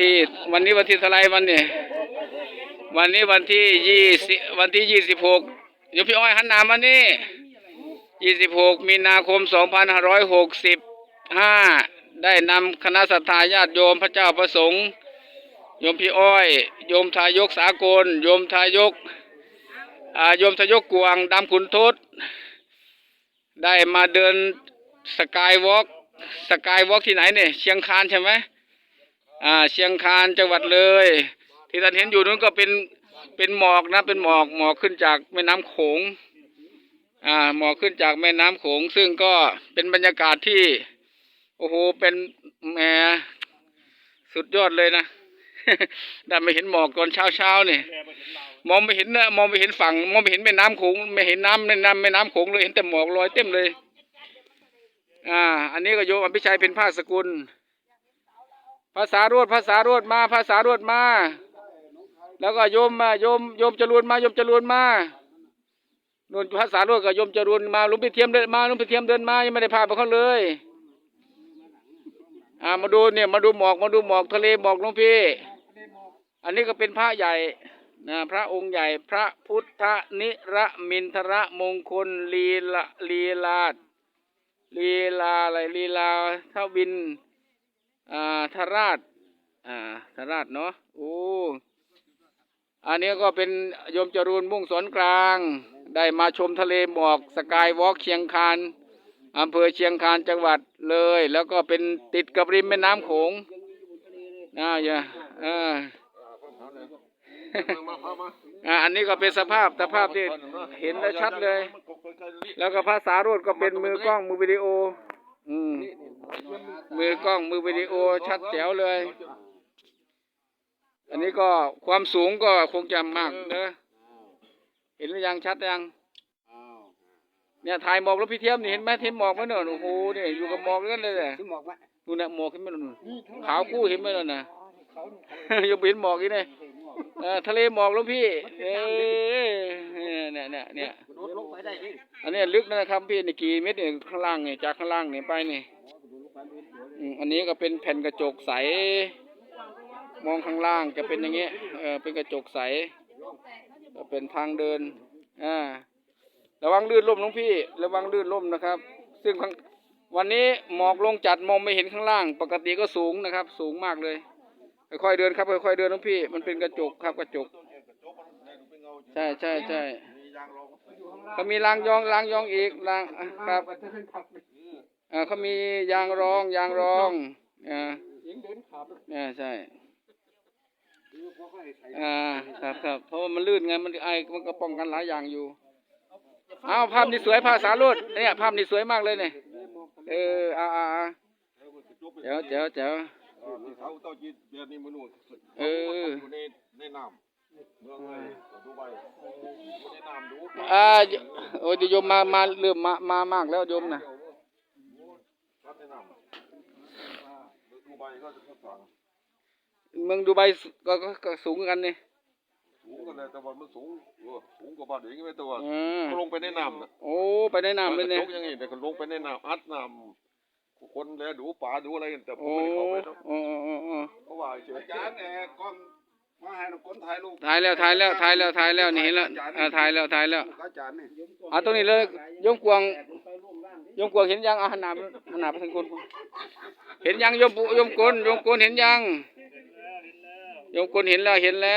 ที่วันนี้วันที่เท่าไรวันนี้วันนี้วันที่ยี่สิบวันที่ยี่สิบหกเดี๋ยวพี่อ้อยหันหนามานี่ยี่สิบหกมีนาคมสองพันห้าร้อยหกสิบห้าได้นำคณะสัตยาญาติโยมพระเจ้าประสงค์โยมพี่อ้อย โยมทายกสากล โยมทายกโยมทายกกวางดำขุนทศได้มาเดินสกายวอล์กสกายวอล์กที่ไหนเนี่ยเชียงคานใช่ไหม อ่าเชียงคานจังหวัดเลย ที่ท่านเห็นอยู่นู้นก็เป็นเป็นหมอกนะเป็นหมอกหมอกขึ้นจากแม่น้ำโขงอ่าหมอกขึ้นจากแม่น้ำโขง ซึ่งก็เป็นบรรยากาศที่ โอ้โหเป็นแหมสุดยอดเลยนะได้ไมาเห็นหมอกตอนเช้าเช้านี่มองไม่เห็นนะมองไม่เห็นฝั่ง มองไม่เห็นแม่น้ำโขงไม่เห็นน้ำแม่น้ำแม่น้ำโขงเลยเห็นแต่หมอกลอยเต็มเลย อ่า อันนี้ก็โยมอภิชัยเป็นภาคสกุล ภาษารวดภาษารวดมา ภาษารวดมา แล้วก็โยมมาโยมโยมจรวนมาโยมจรวนมาโน่นภาษารวดกับโยมจรวนมาลุงพี่เทียมเดินมาลุงพี่เทียมเดินมายังไม่ได้พาไปเขาเลยอ่ามาดูเนี่ยมาดูหมอกมาดูหมอกทะเลหมอกลุงพี่ อันนี้ก็เป็นพระใหญ่นะพระองค์ใหญ่พระพุทธนิระมินทรมงคลลีละลีลาลีลาอะไรลีลาเท่าบิน อ่าทราชอ่าทราชเนาะโอ้อันนี้ก็เป็นโยมจรูนมุ่งสอนกลาง ได้มาชมทะเลหมอกสกายวอล์กเชียงคานอำเภอเชียงคานจังหวัดเลย แล้วก็เป็นติดกับริมแม่น้ำโขงน่าอย่าอ่าอ่าอันนี้ก็เป็นสภาพสภาพที่เห็นได้ชัดเลย แล้วก็ภาษาโรดก็เป็นมือกล้องมือวิดีโอ อืมมือกล้องมือวิดีโอชัดแจ๋วเลย อันนี้ก็ความสูงก็คงจะมากเนอะเห็นหรือยังชัดยังเนี่ยถ่ายหมอกแล้วพี่เทียมนี่เห็นไหมเทียมหมอกไหมเนอะโอ้โหเนี่ยอยู่กับหมอกนั่นเลยแหละที่หมอกไหมนู่นน่ะหมอกเห็นไหมนู่นขาวกู้เห็นไหมนั่นน่ะยังไปเห็นหมอกอีกเนี่ยเออทะเลหมอกแล้วพี่ เอ้ย เนี่ยเนี่ยเนี่ยโดดลงไปได้ดิอันนี้ลึกนะครับพี่นี่กี่เมตรเนี่ยข้างล่างเนี่ยจากข้างล่างเนี่ยไปนี่อืมอันนี้ก็เป็นแผ่นกระจกใส มองข้างล่างจะเป็นอย่างเงี้ยเออเป็นกระจกใสก็เป็นทางเดินอ่าระวังลื่นล่มน้องพี่ ระวังลื่นล่มนะครับ ซึ่งข้างวันนี้หมอกลงจัดมองไม่เห็นข้างล่าง ปกติก็สูงนะครับ สูงมากเลยค่อยๆเดินครับค่อยๆเดินน้องพี่ มันเป็นกระจกครับกระจก ใช่ใช่ใช่ เขามีรางยองรางยองอีกรางอะครับอ่าเขามียางรองยางรองอ่าเนี่ยใช่อ่าครับครับเพราะว่ามันลื่นไงมันไอมันก็ป้องกันหลายอย่างอยู่เอาภาพนี้สวยภาษาลุดเนี่ยภาพนี้สวยมากเลยเนี่ยเอออ่าอ่าอ่าเจ๋วเจ๋วเจ๋วที่เขาเต้าจีนเดือนนี้มันนู่นเอ ออยู่ในในน้ำเมืองเลยดูใบอยู่ในำดูอ่าโอ้ยโยมมามาเริ่มมามามากแล้วโยมนะรับในน้ำดูใบก็จะพักฝังเมืองดูไบก็ก็ก็สูงกันนี่สูงกันเลยแต่ว่ามันสูงสูงกว่าบ้านเองไม่ตัวอืมเขาลงไปในน้ำนะโอ้ไปในน้ำเลยเนี่ยกอย่างนี้แต่เขาลงไปในน้ำอัดน้ำคนแล้วดูป่าดูอะไรกันแต่ผมไม่เข้าไปเนาะเพราะว่าเฉยอาจารย์แอร์กล้อง มาให้น้องคนถ่ายรูปถ่ายแล้วถ่ายแล้วถ่ายแล้วถ่ายแล้วนี่เห็นแล้วอ่าถ่ายแล้วถ่ายแล้วอาจารย์นี่เอาตรงนี้เลยโยมกวางโยมกวางเห็นยังเอาหันหน้าหันหน้าไปทางคนเห็นยังโยมปุโยมกลโยมกลเห็นยังโยมกลเห็นแล้วเห็นแล้ว